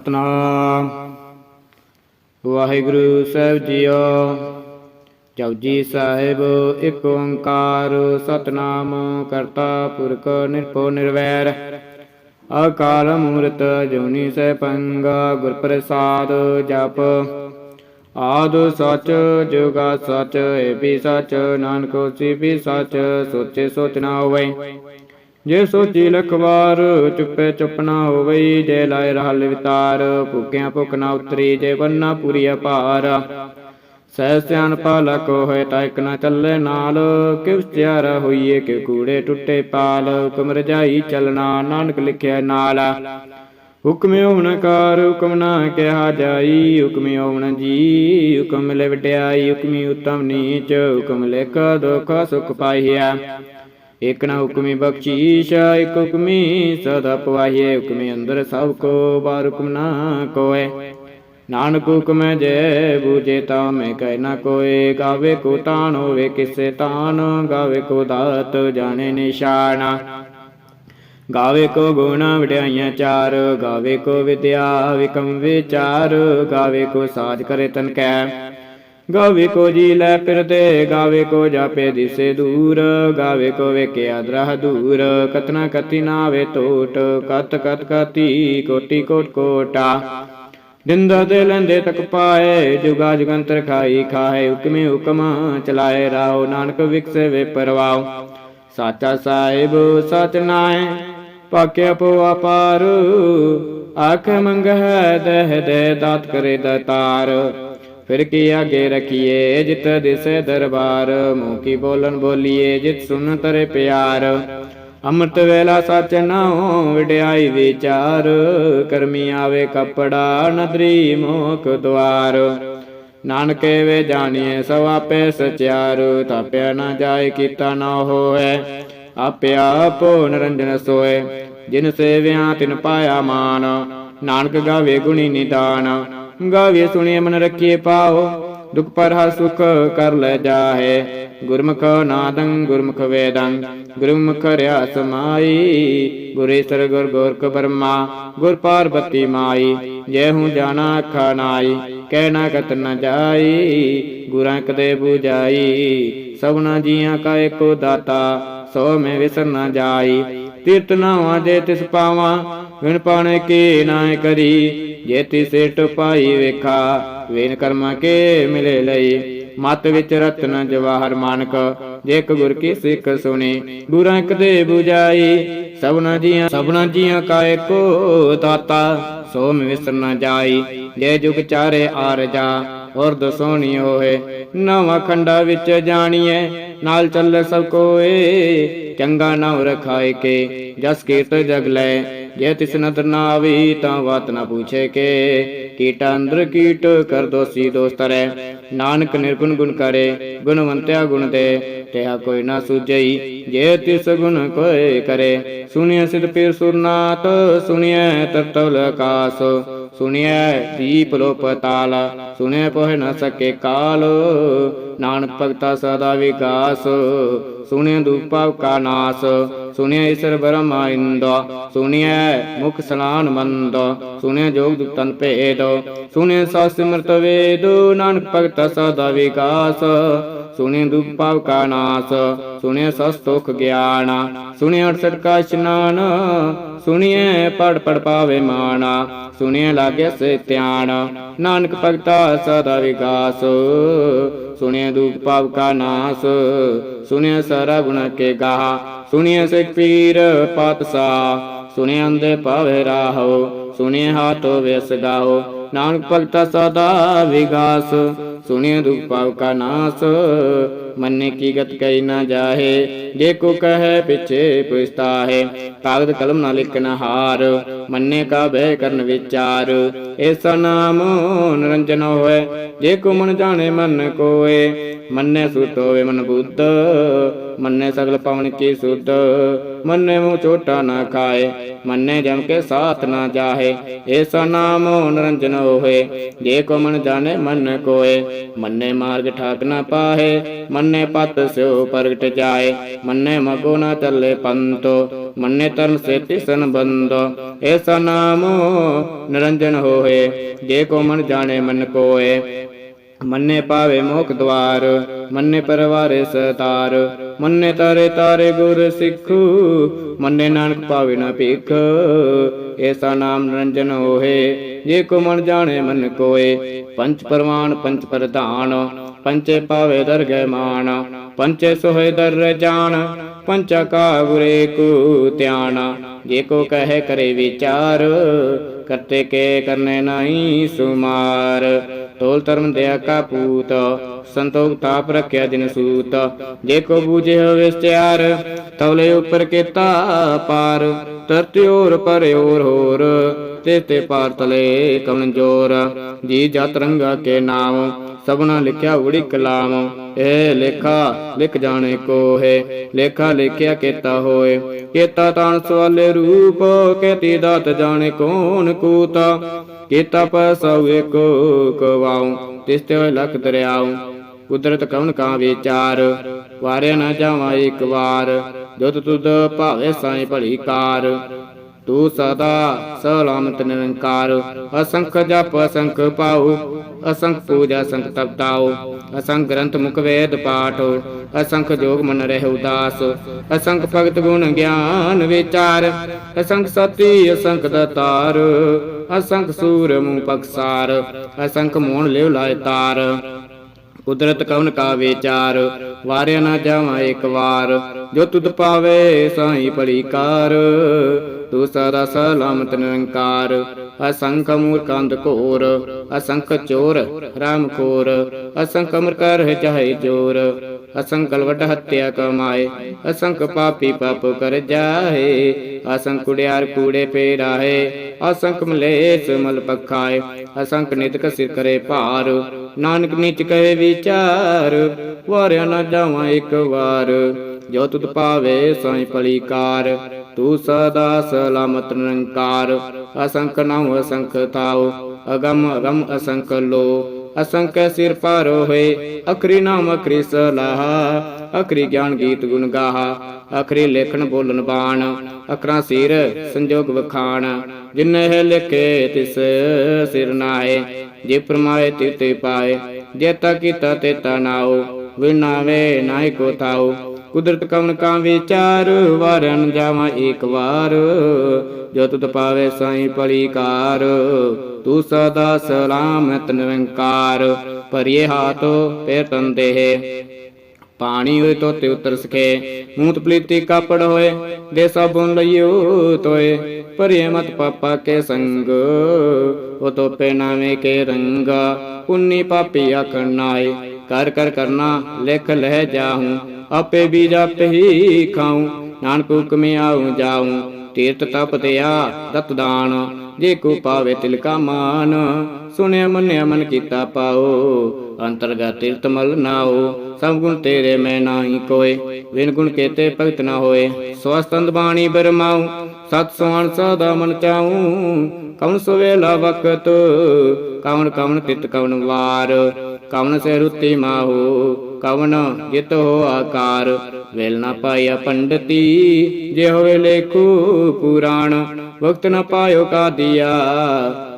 ਸਤਨਾਮ। ਵਾਹਿਗੁਰੂ ਸਾਹਿਬ ਜੀਓ ਜਪਜੀ ਸਾਹਿਬ, ਇੱਕ ਓੰਕਾਰ, ਸਤਨਾਮ ਕਰਤਾ ਪੁਰਖ ਨਿਰਭਉ ਨਿਰਵੈਰ। ਅਕਾਲ ਮੂਰਤ ਜੁਨੀ ਸੈਭੰਗਾ ਗੁਰ ਪ੍ਰਸਾਦ ਜਪ। ਆਦ ਸਚ, ਜੁਗਾ ਸਚ ਏ ਵੀ ਸਚ, ਨਾਨਕ ਹੋਸੀ ਵੀ ਸਚ, ਸੋਚੇ ਸੋਚ ਨਾ ਹੋਵੇ। ਜੇ ਸੋਚੀ ਲਖ ਵਾਰ ਚੁੱਪੇ ਚੁੱਪ ਨਾ ਹੋਵਈ, ਜੇ ਲਾਇ ਰਹਲ ਵਿਤਾਰ, ਭੁੱਖਿਆਂ ਭੁੱਖ ਨਾ ਉਤਰੀ, ਜੇ ਬੰਨਾ ਪੂਰੀ ਅਪਾਰ। ਸਹਿ ਸਿਆਣ ਪਾਲਕ ਹੋਏ ਤਾਂ ਨਾ ਚੱਲੇ ਨਾਲ ਕਿਵ ਸਿਆਰਾ ਹੋਈਏ ਕਿ ਕੂੜੇ ਟੁੱਟੇ ਪਾਲ, ਹੁਕਮ ਰਜਾਈ ਚਲਣਾ, ਨਾਨਕ ਲਿਖਿਆ ਨਾਲ। ਹੁਕਮ ਹੋਵਣ ਹੁਕਮ ਨਾ ਕਿਹਾ ਜਾਈ, ਹੁਕਮ ਹੋਵਣ ਜੀ, ਹੁਕਮ ਮਿਲੇ ਵਡਿਆਈ, ਹੁਕਮੀ ਉਤਮ ਨੀਚ, ਹੁਕਮ ਲਿਖ ਦੁਖ ਸੁਖ ਪਾਈਆ ਇਕ ਨਾ ਹੁਕਮੀ ਬਖਸ਼ੀਸ਼ ਇਕ ਹੁਕਮੀ ਸਦਾ ਪਵਾਹੀਏ ਹੁਕਮੀ ਅੰਦਰ ਸਭ ਕੋ, ਬਾਰ ਹੁਕਮ ਨਾ ਕੋਏ ਨਾਨਕ ਹੁਕਮ ਜੈ ਬੂਝੇ ਤਾ ਮੈਂ ਕਹਿ ਨਾ ਕੋਏ ਗਾਵੇ ਕੋ ਤਾਨ ਹੋਵੇ ਕਿਸੇ ਤਾਨ, ਗਾਵੇ ਕੋ ਦਾਤ ਜਾਣੇ ਨਿਸ਼ਾਨ। ਗਾਵੇ ਕੋ ਗੁਣ ਵਡਿਆਈਆਂ ਚਾਰ, ਗਾਵੇ ਕੋ ਵਿਦਿਆ ਵਿਕਮ ਵਿਚਾਰ, ਗਾਵੇ ਕੋ ਸਾਜ ਕਰੇ ਤਨ ਕੈ। ਗਾਵੇ ਕੋ ਜੀ ਲੈ ਫਿਰਦੇ, ਗਾਵੇ ਕੋ ਜਾਪੇ ਦਿਸੇ ਦੂਰ, ਗਾਵੇ ਕੋ ਵੇਖਿਆ ਦਰਹ ਦੂਰ। ਕਤਨਾ ਕਤੀ ਨਾ ਟੋਟ ਕਤ ਕਤ ਕਤੀ ਕੋਟੀ ਕੋਟ ਕੋਟਾ। ਦਿੰਦਾ ਦੇ ਲੈਂਦੇ ਤੱਕ ਪਾਏ, ਜੁਗਾ ਜੁਗੰਤਰ ਖਾਈ ਖਾਏ, ਹੁਕਮੇ ਹੁਕਮ ਚਲਾਏ ਰਾਓ, ਨਾਨਕ ਵਿਕਸੇ ਵੇ ਪਰਵਾਓ। ਸਾਚਾ ਸਾਹਿਬ, ਸਚ ਨਾਏ ਪਾਕਿਆ ਪੋ ਆਪਾਰ ਆਖ ਮੰਗ ਹੈ ਦਹਿ ਦੇ ਦਾਤ ਕਰੇ ਦਤਾਰ ਫਿਰ ਕੀ ਆਗੇ ਰਖੀਏ ਜਿਤ ਦਿਸੇ ਦਰਬਾਰ? ਮੂੰਹ ਕੀ ਬੋਲਨ ਬੋਲੀਏ ਜਿਤ ਸੁਨ ਤਰੇ ਪਿਆਰ? ਅੰਮ੍ਰਿਤ ਵੇਲਾ ਸਚ ਨਾਉ ਵਿਡਿਆਈ ਵਿਚਾਰ। ਕਰਮੀ ਆਵੇ ਕਪੜਾ ਨਦਰੀ ਮੋਖ ਦਵਾਰ ਨਾਨਕੇ ਵੇ ਜਾਣੀਏ ਸਭ ਆਪੇ ਸਚਿਆਰ। ਤਾਪਿਆ ਨਾ ਜਾਏ ਕੀਤਾ ਨਾ ਹੋਏ। ਆਪੇ ਆਪੋ ਨਰੰਜਨ ਸੋਏ। ਜਿਨ ਸੇਵਿਆ ਤਿਨ ਪਾਇਆ ਮਾਨ। ਨਾਨਕ ਗਾਵੇ ਗੁਣੀ ਨਿਦਾਨ। ਗਾਵੇ ਸੁਣੀਏ ਮਨ ਰੱਖੀਏ ਪਾਓ ਦੁਖ ਪਰ ਹਰ ਸੁਖ ਕਰ ਲੈ ਜਾਹੇ। ਗੁਰਮੁਖ ਨਾਦੰ, ਗੁਰਮੁਖ ਵੇਦੰ, ਗੁਰਮੁਖ ਰਿਆ ਸਮਾਈ ਗੁਰੇਸ਼ਰ ਗੁਰ ਗੋਰਖ ਬਰਮਾ, ਗੁਰ ਪਾਰਬਤੀ ਮਾਈ। ਜੈ ਹੂੰ ਜਾਣਾ ਅੱਖਾ ਨਾਈ, ਕਹਿ ਨਾ ਕਤ ਨ ਜਾਈ। ਗੁਰਾਂ ਕਦੇ 부ਜਾਈ ਸਭਨਾ ਜੀਆਂ ਕਾ ਏਕੋ ਦਾਤਾ, ਸੋ ਮੈਂ ਵਿਸਰ ਨਾ ਜਾਈ। ਤੀਰਤ ਨਾਵਾਂ ਜੇ ਤਿਸ ਪਾਵਾਂ ਵਿਣ ਪਾਣੇ ਕੀ ਨਾਇ ਕਰੀ, ਜੇ ਤਿਸੇ ਪਾਈ ਵੇਖਾ ਵੇਨ ਕਰਮਾਂ ਕੇ ਮਿਲੇ ਲਈ। ਮਤ ਵਿੱਚ ਰਤਨ ਜਵਾਹਰ ਮਾਨਕ, ਜੇ ਇੱਕ ਗੁਰ ਕੀ ਸਿੱਖ ਸੁਣੀ ਗੁਰਾਂ ਇੱਕ ਦੇ 부ਜਾਈ ਸਭਨਾ ਜੀਆਂ ਸਭਨਾ ਜੀਆਂ ਕਾ ਏਕੋ ਦਾਤਾ ਸੋ ਮੈਂ ਵਿਸਰ ਨਾ ਜਾਈ। ਜੇ ਜੁਗ ਚਾਰੇ ਆਰਜਾ ਔਰ ਦਸੋਣੀ ਹੋਏ। ਨਵਾਂ ਖੰਡਾ ਵਿੱਚ ਜਾਣੀਏ ਨਾਲ ਚੱਲੇ ਸਭ ਕੋਏ। ਚੰਗਾ ਨਾਮ ਰਖਾਏ ਕੇ, ਜਸ ਕੀਰਤ ਜਗ ਲੈ। ਜੇ ਤਿਸ ਨਦਰ ਨਾ ਆਵੀ ਤਾਂ ਬਾਤ ਨਾ ਪੁੱਛੇ ਕੇ। ਕੀਟ ਅੰਦਰ ਕੀਟ ਕਰ ਦੋਸੀ ਦੋਸਤ ਨਾਨਕ ਨਿਰਗੁਣ ਗੁਣ ਕਰੇ, ਗੁਣਵੰਤਿਆ ਗੁਣ ਦੇ। ਤੇਹਾ ਕੋਈ ਨਾ ਸੁਝਈ, ਜੇ ਤਿਸ ਗੁਣ ਕੋਏ ਕਰੇ। ਸੁਣਿਆ ਸਿਧ ਪੀਰ ਸੁਰਨਾਥ ਸੁਣਿਆ ਤਰਤਵ ਆਕਾਸ। ਸੁਣਿਐ ਦੀਪ ਲੋ ਪਤਾਲ ਸੁਣਿਐ ਪੋਹਿ ਨ ਸਕੇ ਕਾਲ। ਨਾਨਕ ਭਗਤਾ ਸਦਾ ਵਿਕਾਸ। ਸੁਣਿਆ ਦੁਪਾਵ ਕਾ ਨਾਸ, ਸੁਣਿਐ ਈਸ਼ਰ ਬ੍ਰਹਮਾ ਇੰਦ, ਸੁਣਿਐ ਮੁਖ ਸਲਾਨ ਮੰਦ ਸੁਣਿਆ ਜੋਗ ਦੁਤਨ ਭੇਦ, ਸੁਣਿਐ ਸਾਸ ਸਿਮਰਤ ਵੇਦ, ਨਾਨਕ ਭਗਤ ਸਦਾ ਵਿਕਾਸ। ਸੁਣਿਐ ਦੁਪਾਵ ਕਾ ਨਾਸ ਸੁਣਿਆ ਸਸ ਸੁਖ ਗਿਆਨ ਸੁਣਿਐ ਅਠਸਠ ਕਾ ਇਸ਼ਨਾਨ, ਸੁਣਿਐ ਪੜ ਪੜ ਪਾਵੇ ਮਾਣਾ ਸੁਣਿਐ ਲਾਗੇ ਸੇ ਧਿਆਨ, ਨਾਨਕ ਭਗਤਾ ਸਦਾ ਵਿਕਾਸ ਸੁਣਿਐ ਦੁਖ ਪਾਪ ਕਾ ਨਾਸ, ਸੁਣਿਐ ਸਾਰਾ ਗੁਣ ਕੇ ਗਾਹ, ਸੁਣਿਐ ਸਿਖ ਪੀਰ ਪਾਤਸਾ ਸੁਣਿਐ ਅੰਦੇ ਪਾਵੇ ਰਾਹੋ, ਸੁਣਿਐ ਹਾਥੋ ਵਿਸ ਗਾਹੋ, ਨਾਨਕ ਭਗਤਾ ਸਦਾ ਵਿਗਾਸ। ਸੁਣਿਐ ਦੁਖ ਪਾਪ ਕਾ ਨਾਸ। ਮੰਨੇ ਕੀ ਗਤ ਕਈ ਨਾ ਜਾਹੇ, ਜੇ ਕੋ ਕਹੈ ਪਿਛੇ ਪੁਸਤਾਹੇ ਕਾਗਦ ਕਲਮ ਨਾ ਲਿਖਨ ਹਾਰ, ਮੰਨੇ ਕਾ ਬਹਿ ਕਰਨ ਵਿਚਾਰ। ਏਸਾ ਨਾਮ ਨਿਰੰਜਨ ਹੋਏ, ਜੇ ਕੋ ਮਨ ਜਾਣੇ ਮਨ ਕੋਏ। ਮੰਨੇ ਸੁਤ ਹੋਵੇ ਬੁੱਧ ਮੰਨੇ ਸਗਲ ਪਵਨ ਕੀ ਸੁਧ ਮੰਨੇ ਮੂੰ ਛੋਟਾ ਨਾ ਖਾਏ, ਮੰਨੇ ਜਮ ਕੇ ਸਾਥ ਨਾ ਜਾਹੇ ਐਸਾ ਨਾਮ ਨਿਰੰਜਨ ਹੋਏ, ਜੇ ਕੋ ਮਨ ਜਾਣੇ ਮਨ ਕੋਏ, ਮੰਨੇ ਮਾਰਗ ਠਾਕ ਨਾ ਪਾਹੇ, ਮੰਨੇ ਪਤ ਸਿਓ ਪ੍ਰਗਟ ਜਾਏ, ਮੰਨੇ ਮਗੋ ਨਾ ਚੱਲੇ ਪੰਤੋ, ਮੰਨੇ ਤਰਨ ਸੇਤੀ ਤਿਸਨ ਬੰਦ ਐਸਾ ਨਾਮ ਨਿਰੰਜਨ ਹੋਏ, ਜੇ ਕੋ ਮਨ ਜਾਣੇ ਮਨ ਕੋਏ ਮੰਨੇ ਪਾਵੇ ਮੋਖ ਦਵਾਰ, ਮੰਨੇ ਪਰਵਾਰੇ ਸਤਾਰ, ਮੰਨੇ ਤਾਰੇ ਤਾਰੇ ਗੁਰ ਸਿੱਖੂ, ਮੰਨੇ ਨਾਨਕ ਪਾਵੇ ਨਾ ਭੀਖ ਐਸਾ ਨਾਮ ਨਿਰੰਜਨ ਹੋਏ, ਜੇ ਕੋ ਮਨ ਜਾਣੇ ਮਨ ਕੋਏ ਪੰਚ ਪਰਮਾਨ ਪੰਚ ਪ੍ਰਧਾਨ ਪੰਚੇ ਪਾਵੇ ਦਰਗਹਿ ਮਾਨ ਪੰਚੇ ਸੋਹੇ ਦਰ ਜਾਣ ਪੰਚਾ ਕਾ ਗੁਰੇ ਕੋ ਧਿਆਨ, ਜੇ ਕੋ ਕਹੇ ਕਰੇ ਵਿਚਾਰ, ਕਰਤੇ ਕੇ ਕਰਨੇ ਨਹੀਂ ਸੁਮਾਰ। ਤੋਲ ਧਰਮ ਦਇਆ ਕਾ ਪੂਤ, ਸੰਤੋਖ ਤਾਪ ਰਖਿਆ ਜਿਨ ਸੂਤ। ਜੇ ਕੋ ਬੂਝੇ ਹੋਵੇ ਸਤਿਆਰ ਤਵਲੇ ਉਪਰ ਕੀਤਾ ਪਾਰ। ਤਰਤਿ ਔਰ ਪਰ ਔਰ ਹੋਰ, ਤੇ ਤੇ ਪਾਰ ਤਲੇ ਕਵਨ ਜੋਰ। ਜੀ ਜਤ ਰੰਗਾ ਕੇ ਨਾਮ, ਸਭਨਾ ਲਿਖਿਆ ਉੜੀ ਕਲਾਮ ਇਹ ਲੇਖਾ, ਲਿਖ ਜਾਣੇ ਕੋ ਹੈ ਲੇਖਾ ਲਿਖਿਆ ਕੀਤਾ ਹੋਏ। ਕੀਤਾ ਤਾਨ ਸਵਾਲੇ ਰੂਪ, ਕੇਤੀ ਦਾਤ ਜਾਣੇ ਕੌਣ ਕੂਤਾ। ਕੀਤਾ ਪਸਉ ਏਕੋ ਕਵਾਉ, ਤਿਸ ਤੇ ਲਖ ਦਰਿਆਉ। ਕੁਦਰਤ ਕਵਨ ਕਾ ਵਿਚਾਰ ਵਾਰੇ ਨਾ ਜਾਵਾਂ ਇੱਕ ਵਾਰ। ਜੋ ਤੁਧ ਭਾਵੇ ਸਾਈ ਭਲੀ ਕਾਰ। ਤੂੰ ਸਦਾ ਸਲਾਮਤ ਨਿਰੰਕਾਰ। ਅਸੰਖ ਜਪ ਅਸੰਖ ਪਾਉ, ਅਸੰਖ ਪੂਜਾ ਸੰਖ ਤਪਤਾਉ ਅਸੰਖ ਗ੍ਰੰਥ ਮੁਖ ਵੇਦ ਪਾਠ, ਅਸੰਖ ਜੋਗ ਮਨ ਰਹਿ ਉਦਾਸ। ਅਸੰਖ ਭਗਤ ਗੁਣ ਗਿਆਨ ਵਿਚਾਰ, ਅਸੰਖ ਸਤੀ ਅਸੰਖ ਦਤਾਰ। ਅਸੰਖ ਸੂਰ ਮੂੰ ਪਕਸਾਰ ਅਸੰਖ ਮੋਹਣ ਲਿਵ ਲਾਇ ਤਾਰ। ਕੁਦਰਤ ਕਵਨ ਕਾ ਵਿਚਾਰ ਵਾਰਿਆ ਨਾ ਜਾਵਾਂ ਇੱਕ ਵਾਰ। ਜੋ ਤੁਧ ਪਾਵੇ ਸਾਈ ਭਲੀ ਕਾਰ ਤੂੰ ਸਦਾ ਸਲਾਮਤ ਨਿਰੰਕਾਰ। ਅਸੰਖ ਮੂਰਖੰਦ ਘੋਰ, ਅਸੰਖ ਚੋਰ ਰਾਮ ਖੋਰ ਅਸੰਖ ਅਮਰ ਕਰ ਹੈ ਚਾਹੇ ਜੋਰ, ਅਸੰਖ ਲਵਟ ਹੱਤਿਆ ਕਮਾਏ। ਅਸੰਖ ਪਾਪੀ ਪਾਪ ਕਰ ਜਾਏ ਅਸੰਖ ਕੁੜਿਆਰ ਕੂੜੇ ਫੇਰਾਏ ਅਸੰਖ ਮਲੇਸ ਮਲ ਪਖਾਏ, ਅਸੰਖ ਨਿਤਕ ਸਿਰ ਕਰੇ ਭਾਰ। ਨਾਨਕ ਨੀਚ ਕਹੇ ਵਿਚਾਰ, ਵਾਰਿਆ ਨਾ ਜਾਵਾਂ ਇੱਕ ਵਾਰ। ਜੋ ਤੁਧ ਪਾਵੇ ਸਾਈ ਪਲੀਕਾਰ, ਤੂੰ ਸਦਾ ਸਲਾਮਤ ਨਿਰੰਕਾਰ। ਅਸੰਖ ਨਾਮ ਅਸੰਖ ਤਾਉ ਅਗਮ ਅਗਮ ਅਸੰਖ ਲੋ। ਅਸੰਖ ਸਿਰ ਪਰ ਹੋਏ, ਅਖਰੀ ਨਾਮ ਅਖਰੀ ਸਲਾਹ, ਅਖਰੀ ਗਿਆਨ ਗੀਤ ਗੁਣ ਗਾਹਾ, ਅਖਰੀ ਲੇਖਣ ਬੋਲਣ ਬਾਣ, ਅਖਰਾਂ ਸਿਰ ਸੰਜੋਗ ਵਖਾਣ ਜਿਨੇ ਹੈ ਲਿਖੇ ਤਿਸ ਸਿਰ ਨਾਏ ਜੇ ਪ੍ਰਮਾਏ ਤਿਤੇ ਪਾਏ, ਜੇ ਤਾ ਕੀਤਾ ਤੇਤਾ ਨਾਉ ਵਿਨਾਵੇ ਨਾਇ ਕੋ ਤਾਉ ਕੁਦਰਤ ਕਵਨ ਕਾ ਵਿਚਾਰ ਵਾਰਨ ਜਾਵਾਂ ਏਕ ਵਾਰ, ਜੋ ਤੁਧ ਪਾਵੇ ਸਾਈ ਭਲੀ ਤੂੰ ਸਦਾ ਸਲਾਮਤ ਨਿਰੰਕਾਰ ਪਰਿਏ ਹਾਥ ਪੇਰ ਤਨ ਦੇਹ ਪਾਣੀ ਹੋਏ ਤੋਤੇ ਉਤਰ ਸਕੇ ਮੂਤ ਪਲੀਤੀ ਕਾਪੜ ਹੋਏ, ਦੇ ਸਾਬੁਨ ਲਈਓ ਤੋਏ ਪਰਿਏ ਮਤ ਪਾਪਾ ਕੇ ਸੰਗ, ਉਹ ਤੋਪੇ ਨਾਵੇਂ ਕੇ ਰੰਗਾ। ਪੁੰਨੀ ਪਾਪੀ ਆਖਣ ਨਾਏ, ਕਰ ਕਰ ਕਰਨਾ, ਲਿਖ ਲਹਿ ਜਾਹੂੰ। ਆਪੇ ਬੀਜ ਆਪੇ ਹੀ ਖਾਉ ਨਾਨਕ ਹੁਕਮੇ ਆਉ ਜਾਉ ਤੀਰਤ ਤਪ ਤਿਆ ਦਤ ਦਾਨ। ਜੇ ਕੋ ਪਾਵੇ ਤਿਲ ਕਾ ਮਾਨ, ਸੁਣਿਆ ਮੰਨਿਆ ਮਨ ਕੀਤਾ ਪਾਓ। ਅੰਤਰਗਤ ਤੀਰਤ ਮਲ ਨਾਓ, ਸਭ ਗੁਣ ਤੇਰੇ ਮੈਂ ਨਾਹੀ ਕੋਏ। ਵਿਨ ਗੁਣ ਕੇਤੇ ਭਗਤ ਨਾ ਹੋਏ, ਸਵਸਤੰਦ ਬਾਣੀ ਬਰਮਾਉ, ਸਤ ਸੁਆਨ ਸਦਾ ਮਨ ਚਾਉ। ਕਉਨ ਸੁਵੇਲਾ ਵਕਤ, ਕਵਨ ਕਵਨ ਤਿਤ ਕਵਨ ਵਾਰ, ਕਵਨ ਸੇ ਰੁੱਤੀ ਮਾਹੂ। ਕਵਨ ਜਿਤ ਹੋ ਆਕਾਰ, ਵੇਲ ਨਾ ਪਾਇਆ ਪੰਡਤੀ, ਜੇ ਹੋਵੇ ਲੇਖੂ ਪੁਰਾਣ, ਵਕਤ ਨ ਪਾਇਓ ਕਾ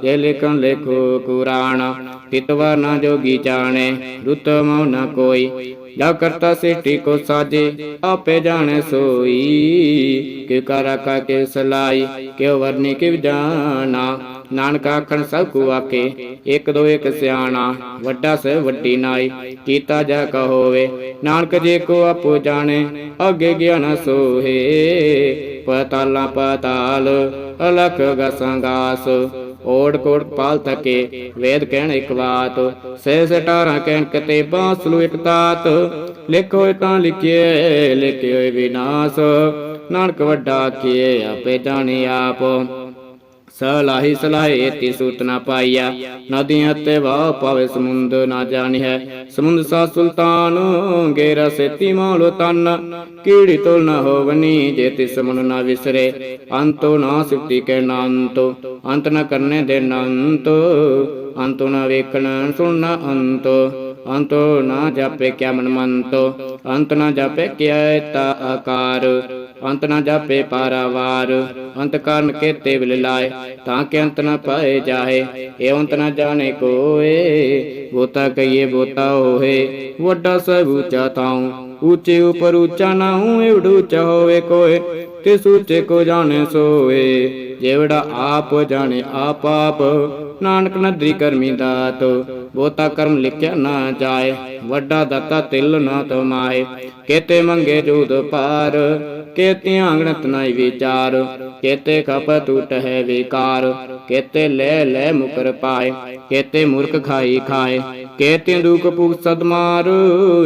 ਜੇ ਲੇਖਨ ਲੇਖੋ ਕੁਰਾਨ ਤਿਤਵਾ ਨਾ ਜੋਗੀ ਜਾਣੇ, ਰੁੱਤ ਮਉ ਨ ਕੋਈ, ਜਾ ਕਰਤਾ ਸਿਟੀ ਕੋ ਸਾਜੇ, ਆਪੇ ਜਾਣੇ ਸੋਈ ਕਿ ਕਰ ਕਾ ਕੇ ਸਲਾਈ, ਕਿਉ ਵਰਨੀ ਕਿਵ ਜਾਣਾ ਨਾਨਕ ਆਖਣ, ਸਭ ਕੋ ਆਕੇ ਇੱਕ ਦੋ ਇੱਕ ਸਿਆਣਾ, ਵੱਡਾ ਸੇ ਵੱਡੀ ਨਾਈ, ਕੀਤਾ ਜਾ ਕਹੋਵੇ ਨਾਨਕ ਜੇ ਕੋ ਆਪੋ ਜਾਣੇ, ਅੱਗੇ ਗਿਆਨ ਸੋਹੇ। ਪਤਾਲਾ ਪਤਾਲ, ਅਲਖ ਗਸੰਗਾਸ ਓੜ ਕੋੜ ਪਾਲ ਥਕੇ, ਵੇਦ ਕਹਿਣ ਇੱਕ ਬਾਤ, ਸੇ ਸਟਾਰਾਂ ਕਹਿਣ ਕਤੇ ਬਾਸਲੂ ਇੱਕ ਤਾਤ, ਲਿਖੋ ਤਾਂ ਲਿਖਿਏ, ਲਿਖਿਓ ਵਿਨਾਸ਼ ਨਾਨਕ ਵੱਡਾ ਕੀਏ ਆਪੇ ਜਾਣੇ ਆਪ। ਸਲਾਹੀ ਸਲਾਹੇ ਤੀ ਸੂਤ ਨਾ ਪਾਈਆ। ਨਦੀਆਂ ਤੇ ਵਾਹ ਪਾਵੇ ਸਮੁੰਦ ਨਾ ਜਾਣਿਆ ਸਮੁੰਦ ਸਾ ਸੁਲਤਾਨ, ਗੇਰਾ ਸੇਤੀ ਮਾਲੋ ਤਨ। ਕੀੜੀ ਤੋਲ ਨਾ ਹੋਵਨੀ ਜੇ ਤਿਸ ਮਨ ਨਾ ਵਿਸਰੇ। ਅੰਤੋ ਨਾ ਸਿਫਤੀ ਕੇ ਨਾੰਤੋ, ਅੰਤ ਨਾ ਕਰਨੇ ਦੇ ਨੰਤ। ਅੰਤੋ ਨਾ ਵੇਖਣ, ਸੁਣਨਾ ਅੰਤੋ। ਅੰਤੋ ਨਾ ਜਾਪੇ ਕਿਆ ਮਨਮੰਤੋ, ਅੰਤ ਨਾ ਜਾਪੇ ਕਿਆ ਤਾ ਆਕਾਰ, ਅੰਤ ਨਾ ਜਾਪੇ ਪਾਰਾਵਾਰ, ਅੰਤ ਕਾਰਨ ਕੇਤੇ ਵਿਲ ਲਾਏ, ਤਾਂ ਕਿ ਅੰਤ ਨਾ ਪਾਏ ਜਾਏ ਇਹ ਅੰਤ ਨਾ ਜਾਣੇ ਕੋਏ, ਬੋਤਾ ਕਈਏ ਬੋਤਾ ਹੋਏ ਵੱਡਾ ਸਭ ਉੱਚਾ ਤਾਉ ਉੱਚੇ ਉਪਰ ਉੱਚਾ ਨਾ ਹੂੰ ਏਵਡ ਉੱਚਾ ਹੋਵੇ ਕੋਏ ਤੇ ਸੂਚੇ ਕੋ ਜਾਣੇ ਸੋਏ ਜੇਵੜਾ ਆਪ ਜਾਣੇ ਆਪ ਆਪ, ਨਾਨਕ ਨਦਰੀ ਕਰਮੀ ਦਾਤ ਬੋਤਾ ਕਰਮ ਲਿਖਿਆ ਨਾ ਜਾਏ, ਵੱਡਾ ਦਾਤਾ ਤਿਲ ਨਾ ਤਮਾਏ। ਕੇਤੇ ਮੰਗੇ ਜੂਦ ਪਾਰ ਕੇਤੇ ਆਂਗਣਤ ਨਾਈ ਵਿਚਾਰ। ਕੇਤੇ ਖਪ ਟੂਟ ਹੈ ਵਿਕਾਰ, ਕੇਤੇ ਲੈ ਲੈ ਮੁਕਰ ਪਾਏ। ਕੇਤੇ ਮੂਰਖ ਖਾਈ ਖਾਏ ਕੇਤੇ ਦੁਖ ਪੁਗ ਸਦਮਾਰ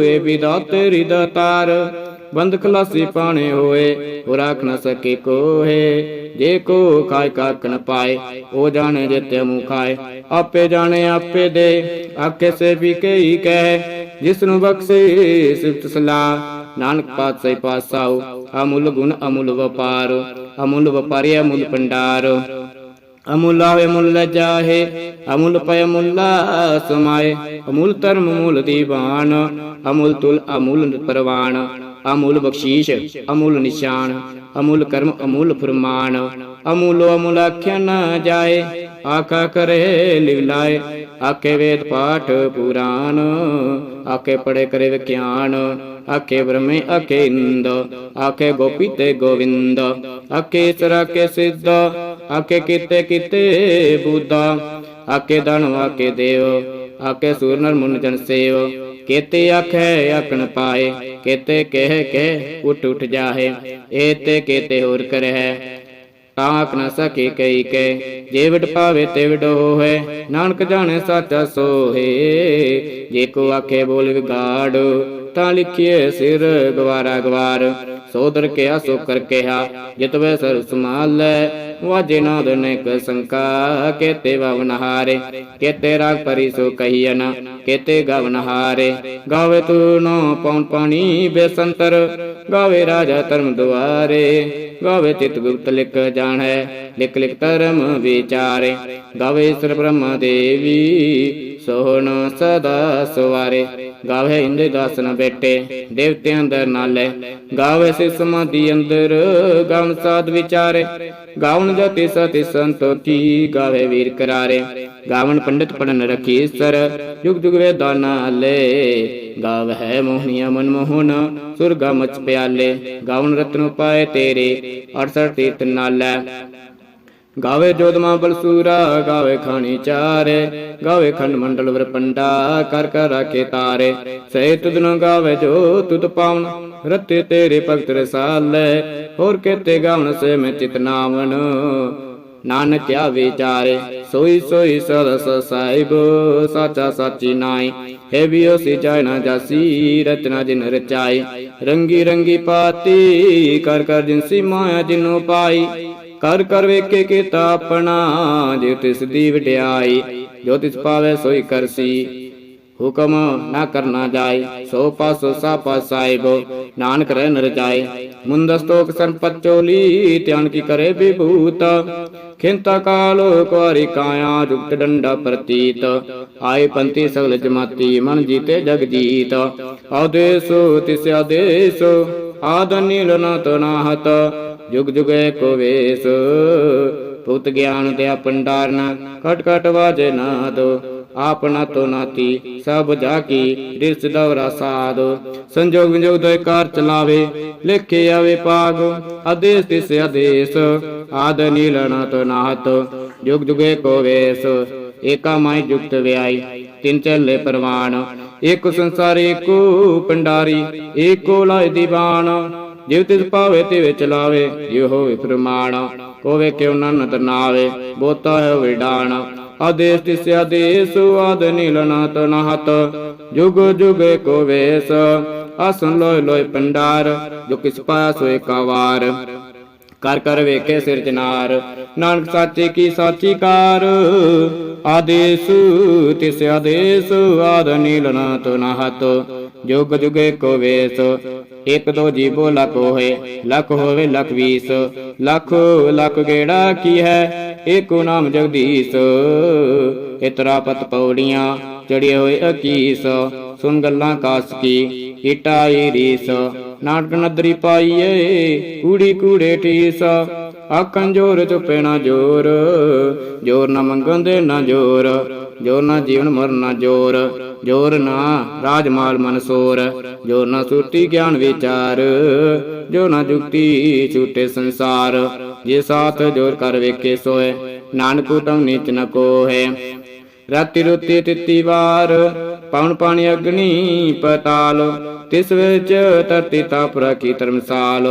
ਏ ਵਿਦਾ ਤੇਰੀ ਬੰਦ ਖਲਾਸੀ ਪਾਣੇ ਹੋਏ ਉਹ ਰਾਖ ਨ ਸਕੇ ਕੋਏ ਜੇ ਕੋ ਖਾਇ ਕਾਕ ਨ ਪਾਏ, ਉਹ ਜਾਣੇ ਜਿਤੇ ਮੂੰ ਖਾਏ। ਆਪੇ ਜਾਣੇ ਆਪੇ ਦੇ, ਆਖੇ ਸੇ ਵੀ ਕਈ ਕਹਿ। ਜਿਸ ਨੂੰ ਬਖਸ਼ੇ ਸਿਫਤ ਸਲਾ ਨਾਨਕ ਪਾਤਸ਼ਾਹ ਪਾਸਾਉ ਅਮੁੱਲ ਗੁਣ ਅਮੁੱਲ ਵਪਾਰ, ਅਮੁੱਲ ਵਪਾਰੀ ਅਮੁੱਲ ਪੰਡਾਰ ਅਮੁੱਲ ਆਵੇ ਮੁੱਲ ਜਾਹੇ, ਅਮੁੱਲ ਪੈ ਮੁੱਲਾ ਸਮਾਏ। ਅਮੁੱਲ ਧਰਮ ਮੁੱਲ ਦੀਵਾਨ, ਅਮੁਲ ਤੁਲ ਅਮੁਲ ਪਰਵਾਨ। ਅਮੁੱਲ ਬਖਸ਼ੀਸ਼, ਅਮੁੱਲ ਨਿਸ਼ਾਨ, ਅਮੁੱਲ ਕਰਮ, ਅਮੁੱਲ ਫਰਮਾਨ। ਅਮੁੱਲ ਅਮੁੱਲ ਆਖਿਆ ਨਾ ਜਾਏ, ਆਖਾ ਕਰੇ ਲਿਵਲਾਏ ਆਖੇ ਵੇਦ ਪਾਠ ਪੁਰਾਨ ਆਖੇ ਪੜੇ ਕਰੇ ਵਿਗਿਆਨ। ਆਕੇ ਬ੍ਰਹਮੇ ਆਕੇ ਇੰਦ, ਆਖੇ ਗੋਪੀ ਤੇ ਗੋਵਿੰਦ। ਆਕੇ ਸਰਾ ਕੇ ਸਿੱਧ, ਆਖੇ ਕੀਤੇ ਕੀਤੇ ਬੁੱਧਾ। ਆਕੇ ਦਨ ਆਕੇ ਦੇਵ ਆਕੇ ਸੂਰ ਨਰ ਮੁਨ ਜਨ ਸੇਵ। ਕੇਤੇ ਆਖੇ ਆਖਣ ਪਾਏ, ਕੇਤੇ ਕਹਿ ਕਹਿ ਉਠ ਉਠ ਜਾਹੇ ਏਤੇ ਕੇਤੇ ਹੋਰ ਕਰਹਿ। ਤਾਕ ਨ ਸਕੇ ਕਈ ਕੈ, ਜੇ ਵਿਟ ਪਾਵੇ ਤੇ ਵਿਡ ਹੋਏ ਨਾਨਕ ਜਾਣੇ ਸੱਚ ਸੋਹੇ। ਜੇ ਕੋ ਆਖੇ ਬੋਲ ਵਿਗਾੜ ਤਾਂ ਲਿਖੀਏ ਸਿਰ ਗਵਾਰਾ ਗਵਾਰ। ਸੋਦਰ ਕਿਆ ਸੋ ਕਰ ਕਿਹਾ ਜਿਤਵੇ ਸਰ ਸਮਾਲੈ ਵਾਜੇ ਨਾਦ ਨੇਕ ਸੰਕਾ, ਕੇਤੇ ਵਵਨ ਹਾਰੇ ਕੇਤੇ ਰਾਗ ਪਰੀ ਸੋ ਕਹੀਨ ਕੇਤੇ ਗਵਨ ਹਾਰੇ ਗਾਵੇ ਤੂ ਨੋ ਪਉਨ ਪਾਣੀ ਬੇਸੰਤਰ, ਗਾਵੇ ਰਾਜਾ ਧਰਮ ਦੁਆਰੇ। ਗਾਵੇ ਚਿਤ ਗੁਪਤ ਲਿਖ ਜਾਣੈ, ਲਿਖ ਲਿਖ ਧਰਮ ਵਿਚਾਰੇ। ਗਾਵੇ ਸਰ ਬ੍ਰਹਮਾ ਦੇਵੀ, ਸੋਹਣ ਸਦਾ ਸਵਾਰੇ। ਗਾਵੇ ਇੰਦੇ ਦਾਸਨ ਬੇਟੇ, ਦੇਵਤਿਆਂ ਅੰਦਰ ਨਾਲੇ। ਗਾਵੇ ਸੇ ਸਮਾਧੀ ਅੰਦਰ ਗਾਵਨ ਸਾਧ ਵਿਚਾਰੇ। ਗਾਵਨ ਜਤੀ ਸਤੀ ਸੰਤੋਖੀ, ਗਾਵੇ ਵੀਰ ਕਰਾਰੇ। ਗਾਵਨ ਪੰਡਿਤ ਪੜਨ ਰਖੀ ਸਰ, ਜੁਗ ਜੁਗ ਵੇਦਾਂ ਨਾਲੇ ਗਾਵ ਹੈ ਮੋਹਨੀਆ ਮਨ ਮੋਹਨ, ਸੁਰਗਾ ਮਚ ਪਿਆਲੇ। ਗਾਵਨ ਰਤਨ ਪਾਏ ਤੇਰੇ 68 ਤੀਰਥ ਨਾਲੇ। ਗਾਵੇ ਜੋਦਮਾ ਬਲਸੂਰਾ, ਗਾਵੇ ਖਾਣੀ ਚਾਰੇ, ਗਾਵੇ ਖੰਡ ਮੰਡਲ ਵਰ ਪੰਡਾ, ਕਰ ਕਰ ਰਾਖੇ ਤਾਰੇ। ਸਹਿ ਤੁਧ ਨ ਗਾਵੇ ਜੋ ਤੁਧ ਪਾਵਨ, ਰਤੇ ਤੇਰੇ ਭਗਤ ਰਸਾਲੇ, ਹੋਰ ਕੇਤੇ ਗਾਵਨ ਸੇ ਮੈਂ ਚਿਤ ਨਾਵਨ। ਨਾਨਕ ਵਿਚਾਰੇ ਸੋਈ ਸੋਈ ਸਰਸ ਸਾਹਿਬ, ਸਾਚਾ ਸਾਚੀ ਨਾਈ। ਹੈ ਵੀ ਸੀ ਜਾਇ ਨਾ ਜਾਸੀ, ਰਚਨਾ ਜਿਨ ਰਚਾਈ। ਰੰਗੀ ਰੰਗੀ ਪਾਤੀ, ਕਰ ਕਰ ਜਿਨਸੀ ਮਾਇਆ ਜਿਨੋ ਪਾਈ। ਕਰ ਕਰ ਵੇਖੇ ਕੀਤਾ ਆਪਣਾ, ਜੇ ਤਿਸ ਦੀ ਵਡਿਆਈ, ਜੋ ਤਿਸ ਪਾਵੇ ਸੋਈ ਕਰਸੀ ਹੁਕਮ ਨਾ ਕਰਨਾ ਜਾਏ, ਸੋ ਪਾਸੋ ਸਾ ਪਾਸਾਇਬ ਨਾਨਕ ਰਹਿ ਨਰ ਜਾਏ। ਮੁੰਦਸਤੋਕ ਸੰਪਤ ਧਿਆਨ ਕੀ ਕਰੇ ਵਿਭੂਤ। ਖਿੰਤਾ ਕਾਲ ਕੁਾਰੀ ਕਾਇਆ, ਜੁਗਤ ਡੰਡਾ ਪ੍ਰਤੀਤ। ਆਏ ਪੰਤੀ ਸਗਲ ਜਮਾਤੀ, ਮਨ ਜੀਤੇ ਜਗ ਜੀਤ ਆਦੇਸੋ, ਤਿਸ ਆਦੇਸ, ਆਦ ਨੀਲ ਤਨਾਹਤ ਜੁਗ ਜੁਗੇ ਕੋ ਵੇਸ। ਪੁੱਤ ਗਿਆਨ ਤੇ ਪੰਡਾਰਨਾ ਕਟ ਕਟ ਵਾਜੇ ਨਾਦ ਆਪਨਾ ਤੋ ਨਾਤੀ, ਸਭ ਜਾ ਕੀ, ਰਿਸ ਦਵਰਾ ਸਾਧ ਸੰਜੋਗ ਵਿਜੋਗ ਦੋਇ ਕਾਰ ਚਲਾਵੇ, ਲਿਖੇ ਆਵੇ ਪਾਗ ਆਦੇਸ ਤਿਸ ਆਦੇਸ, ਆਦ ਨੀਲਣਾ ਤੋ ਨਾਹਤ ਜੁਗ ਜੁਗੇ ਕੋ ਵੇਸ, ਏਕਾ ਮਾਈ ਜੁਗਤ ਵਿਆਈ, ਤਿੰਨ ਚੱਲੇ ਪਰਵਾਨ। ਏਕ ਸੰਸਾਰ ਏਕੋ ਪੰਡਾਰੀ ਏਕੋ ਲਾਇ ਦੀਵਾਨ। ਜਿਵ ਤਿਸ ਪਾਵੇ ਤੇ ਵਿੱਚ ਲਾਵੇ ਜਿਉ ਹੋਵੇ ਫਰਮਾਨ ਕੋਵੇ ਕਿਉ ਨਨ ਤਨਾਵੇ ਬੋਤਾ ਹੈ ਵਿਡਾਨ ਆਦੇਸ ਤਿਸ ਆਦੇਸ, ਆਦ ਨੀਲਨਾ ਤਨਹਤ ਜੁਗ ਜੁਗੇ ਕੋ ਵੇਸ। ਆਸਨ ਲੋਇ ਲੋਇ ਪੰਡਾਰ, ਜੋ ਕਿਸ ਪਾਇਆ ਸੋਏ ਕਵਾਰ ਕਰ ਕਰ ਵੇਖੇ ਸਿਰਜਨਾਰ ਨਾਨਕ ਸਾਚੇ ਕੀ ਸਾਚੀ ਕਾਰ। ਆਦੇਸ ਤਿਸ ਆਦੇਸ, ਆਦ ਨੀਲਨਾ ਤਨਹਤ ਜੁਗ ਜੁਗੇ ਕੋ ਵੇਸ। ਇਕ ਦੋ ਜੀਵੋ ਲਖ ਹੋਏ, ਲਖ ਹੋਵੇ ਲਖ ਵੀਸ, ਲਖ ਲਖ ਗੇੜਾ ਕੀ ਹੈ? ਏਕੋ ਨਾਮ ਜਗਦੀਸ਼। ਇਤਰਾ ਪਤ ਪੌੜੀਆਂ ਚੜਿਏ ਹੋਏ ਅਕੀਸ ਸੁਨ ਗੱਲਾਂ ਕਾਸ ਕੀ ਇਟਾਈ ਰੀਸ। ਨਾਨਕ ਨਦਰੀ ਪਾਈਏ, ਕੂੜੀ ਕੂੜੇ ਟੀਸ ਆਖਣ ਜੋਰ ਚੁੱਪੇ ਨਾ ਜੋਰ ਜੋਰ ਨਾ ਮੰਗਣ ਦੇ ਨਾ ਜੋਰ ਜੋਰ ਨਾ ਜੀਵਨ ਮਰਨਾ ਜੋਰ। ਜੋਰ ਨਾ ਰਾਜਮਾਲ ਮਨਸੋਰ ਜੋਰ ਨਾ ਸੁਰਤੀ ਗਿਆਨ ਵਿਚਾਰ, ਜੋ ਨਾ ਜੁਗਤੀ ਛੂਟੇ ਸੰਸਾਰ। ਜੇ ਸਾਥ ਜੋਰ ਕਰ ਵੇਖੇ ਸੋਏ, ਨਾਨਕ ਤਮ ਨੀਚ ਨ ਕੋਹੇ। ਰਾਤੀ ਰੁਤੀ ਤਿਤੀ ਵਾਰ, ਪਵਨ ਪਾਣੀ ਅਗਨੀ ਪਤਾਲ ਤਿਸ ਵਿੱਚ ਧਰਤੀ ਤਾਪ ਰਖੀ ਧਰਮਸਾਲ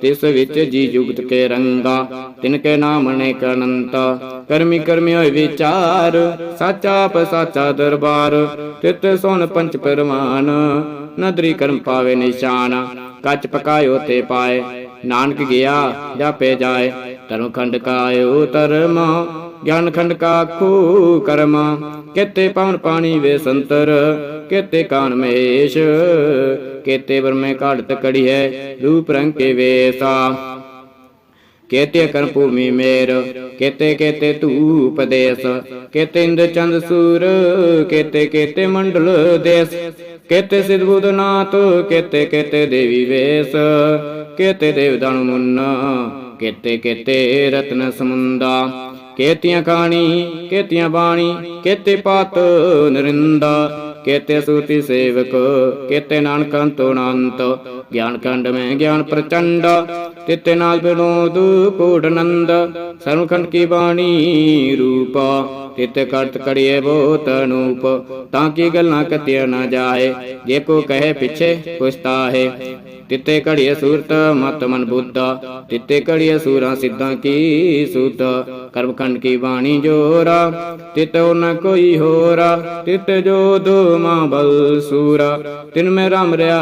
ਤਿਸ ਵਿੱਚ ਜੀ ਜੁਗਤ ਕੇ ਰੰਗਾ, ਤਿਨ ਕੇ ਨਾਮ ਨੇ ਅਨੰਤ ਕਰਮੀ ਕਰਮੀ ਹੋਏ ਵਿਚਾਰ, ਸਾਚਾ ਆਪ ਦਰਬਾਰ। ਤਿਤ ਸੁਨ ਪੰਚ ਪਰਮਾਨ, ਨਦਰੀ ਕਰਮ ਪਾਵੇ ਨਿਸ਼ਾਨ। ਕੱਚ ਪਕਾਇਓ ਤੇ ਪਾਏ, ਨਾਨਕ ਗਿਆ, ਜਾਪੇ ਜਾਏ। ਧਰਮ ਖੰਡ ਕਾਇਓ ਧਰਮ, ਗਿਆਨ ਖੰਡ ਕਾ ਖੂ ਕਰਮ। ਕੇਤੇ ਪਵਨ ਪਾਣੀ ਵੇ ਸੰਤਰ ਕੇਤੇ ਕਾਨ ਮਹੇਸ਼ ਕੇਤੇ ਵਰਮੇ ਘਾੜਤ ਕੜੀ ਹੈ, ਰੂਪ ਰੰਗ ਕੇ ਵੇਸਾ। ਕੇਤੇ ਕਰਮ ਭੂਮੀ ਮੇਰ, ਕੇਤੇ ਕੇਤੇ ਧੂਪ ਦੇਸ। ਕੇਤੇ ਇੰਦ ਚੰਦ ਸੂਰ, ਕੇਤੇ ਕੇਤੇ ਮੰਡਲ ਦੇਸ। ਕੇਤੇ ਸਿਧ ਬੁਧਨਾਥ ਕੇਤੇ ਕੇਤੇ ਦੇਵੀ ਵੇਸ। ਕੇਤੇ ਦੇਵਦਾਨ ਮੁੰਨ, ਕੇਤੇ ਕੇਤੇ ਰਤਨ ਸਮੁੰਦਾ। ਕੇਤੀਆਂ ਕਹਾਣੀ ਕੇਤੀਆਂ ਬਾਣੀ, ਕੇਤੇ ਪਾਤ ਨਰਿੰਦਾ। ਕੇਤੇ ਸੂਤੀ ਸੇਵਕ, ਕੇਤੇ ਨਾਨਕ ਅੰਤੋ ਅਨੰਤ। ਗਿਆਨ ਕੰਡ ਮੈਂ ਗਿਆਨ ਪ੍ਰਚੰਡ, ਤਿਤੇ ਨਾਲ ਬਿਨੋਦ ਕੋਡਨੰਦ ਸਰਵਖੰਡ ਕੀ ਬਾਣੀ ਰੂਪ, ਤਿਤੇ ਕਰਤ ਕੜੀਏ ਬੋਤ ਅਨੂਪ। ਤਾਂ ਕੀ ਗੱਲਾਂ ਕਤਿਆ ਨਾ ਜਾਏ, ਜੇ ਕੋ ਕਹੇ ਪਿਛੇ ਪੁਛਤਾ ਹੈ ਤਿੱਤੇ ਘੜੀਏ ਸੂਰਤ, ਮਤ ਮਨ ਬੁੱਧਾ। ਤਿੱਤੇ ਘੜੀਏ ਸੂਰਾਂ ਸਿੱਧਾਂ ਕੀ ਸੂਤ, ਕਰਮਖੰਡ ਕੀ ਬਾਣੀ ਜੋਰਾ। ਤਿਤੋ ਨ ਕੋਈ ਹੋਰਾ, ਤਿਤ ਜੋ ਦੋ ਮਾਂ ਬਲ ਸੂਰਾ। ਤਿਨ ਮੈਂ ਰਾਮ ਰਿਆ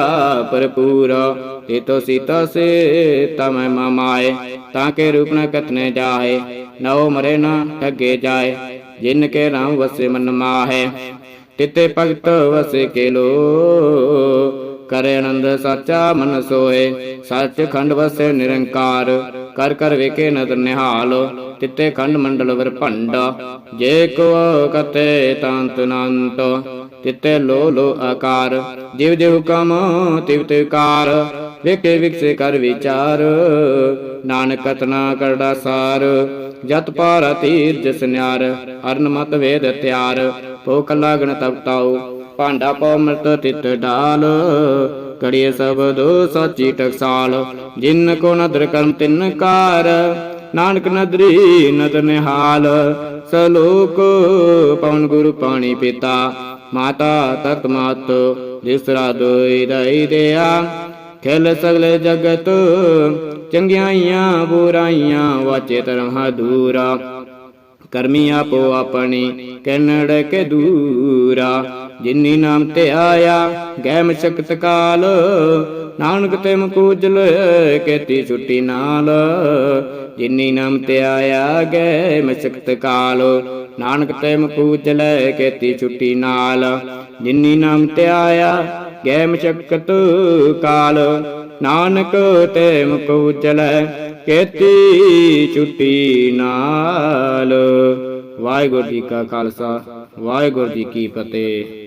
ਭਰਪੂਰਾ। ਤਿਤੋ ਸੀਤਾ ਸੇ ਤਮੈ ਮਮਾਏ ਤਾਂ ਕੇ ਰੂਪ ਨ ਕਤਨੇ ਜਾਏ। ਨਉ ਮਰੇ ਨ ਠੱਗੇ ਜਾਏ, ਜਿਨ ਕੇ ਰਾਮ ਵਸੇ ਮਨ ਮਾਹੇ। ਤਿਤੇ ਭਗਤ ਵਸੇ ਕੇ ਲੋ ਕਰੇ ਆਨੰਦ ਸਾਚਾ ਮਨ ਸੋਏ ਸੱਚ ਖੰਡ ਵਸੇ ਨਿਰੰਕਾਰ, ਕਰ ਕਰ ਵੇਖੇ ਨਦਰ ਨਿਹਾਲ। ਤਿੱਤੇ ਖੰਡ ਮੰਡਲ ਵਰ ਭੰਡਾ, ਜੇ ਕੋ ਕਤੇ ਤੰਤ ਨੰਤ। ਤਿੱਤੇ ਲੋ ਲੋ ਆਕਾਰ, ਜਿਵ ਜਿਵ ਹੁਕਮ ਤਿਵ ਤਿਵ ਕਾਰ। ਵੇਖੇ ਵਿਕਸੇ ਕਰ ਵਿਚਾਰ, ਨਾਨਕ ਕਤਨਾ ਕਰਦਾ ਸਾਰ ਜਤ ਪਾਰ ਤੀਰ ਜਸ ਨਿਆਰ ਅਰਨ ਮਤ ਵੇਦ ਤਿਆਰ। ਭੋਖ ਲਾਗਣ ਤਬ ਤਾਉ ਭਾਂਡਾ ਪਉ ਮਰਤ ਤਿਤ ਡਾਲ। ਕੜੀਏ ਸਬਦੋ ਸਾਚੀ ਟਕਸਾਲ। ਜਿਨ ਕੋ ਨਦਰ ਕਰਮ ਤਿਨ ਕਾਰ। ਨਾਨਕ ਨਦਰੀ ਨਦਰ ਨਿਹਾਲ। ਸਲੋਕ ਪਵਨ ਗੁਰੂ ਪਾਣੀ ਪਿਤਾ। ਮਾਤਾ ਤਤ ਮਾਤ ਜਿਸਰਾ ਦੋਈ ਦਈ ਦਿਆ। ਖੇਲ ਸਗਲੇ ਜਗਤ, ਚੰਗਿਆਈਆਂ ਬੁਰਾਈਆਂ ਵਾਚੇ ਧਰਮ ਹਦੂਰਾ ਕਰਮੀ ਆਪੋ ਆਪਣੀ, ਕਨੜ ਕੇ ਦੂਰਾ। ਜਿਨੀ ਨਾਮ ਤੇ ਆਇਆ ਗੈ ਮਸ਼ਕਤ ਕਾਲ। ਨਾਨਕ ਤੇ ਮਕੂਜਲ ਕੇਤੀ ਛੁੱਟੀ ਨਾਲ। ਜਿਨੀ ਨਾਮ ਤੇ ਆਇਆ ਗੈ ਮਸ਼ਕਤ ਕਾਲ। ਨਾਨਕ ਤੇ ਮਕੂਜਲ ਕੇਤੀ ਛੁੱਟੀ ਨਾਲ। ਜਿਨੀ ਨਾਮ ਤੇ ਆਇਆ ਗੈ ਮਸ਼ਕਤ ਕਾਲ। ਨਾਨਕ ਤੇ ਮਕੂਜਲ ਕੇਤੀ ਛੁੱਟੀ ਨਾਲ। ਵਾਹਿਗੁਰੂ ਜੀ ਕਾ ਖਾਲਸਾ, ਵਾਹਿਗੁਰੂ ਜੀ ਕੀ ਫਤਿਹ।